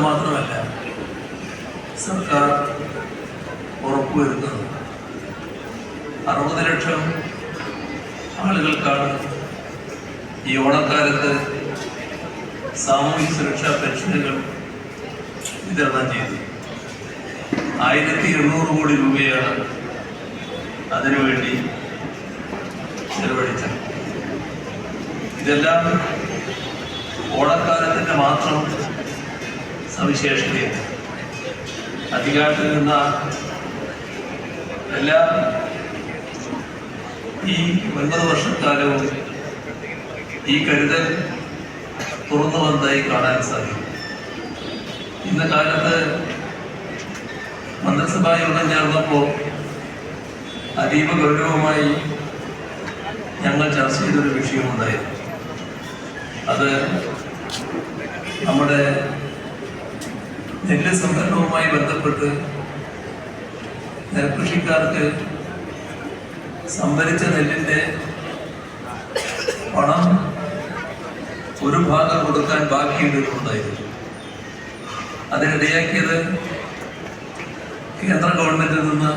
മാത്രമല്ല സർക്കാർ ഉറപ്പുവരുത്തുന്നത് അറുപത് ലക്ഷം ആളുകൾക്കാണ് ഈ ഓണക്കാലത്ത് സാമൂഹിക സുരക്ഷാ പെൻഷനുകൾ വിതരണം ചെയ്തു ആയിരത്തി എണ്ണൂറ് കോടി രൂപയാണ് അതിനുവേണ്ടി ചെലവഴിച്ചത്. ഇതെല്ലാം ഓണക്കാലത്തിന്റെ മാത്രം സവിശേഷതയാണ് അധികാരത്തിൽ നിന്ന എല്ലാ ഈ ഒൻപത് വർഷക്കാലവും ഈ കരുതൽ തുറന്നു വന്നതായി കാണാൻ സാധിക്കും. ഇന്ന കാലത്ത് മന്ത്രിസഭാ യോഗം ചേർന്നപ്പോൾ അതീവ ഗൗരവമായി ഞങ്ങൾ ചർച്ച ചെയ്തൊരു വിഷയമുണ്ടായിരുന്നു. അത് നമ്മുടെ നെല്ല് സംഭരണവുമായി ബന്ധപ്പെട്ട് നെൽകൃഷിക്കാർക്ക് സംഭരിച്ച നെല്ലിന്റെ പണം ഒരു ഭാഗം കൊടുക്കാൻ ബാക്കിയുണ്ടായിരുന്നു അതിനിടയാക്കിയത് കേന്ദ്ര ഗവൺമെന്റിൽ നിന്ന്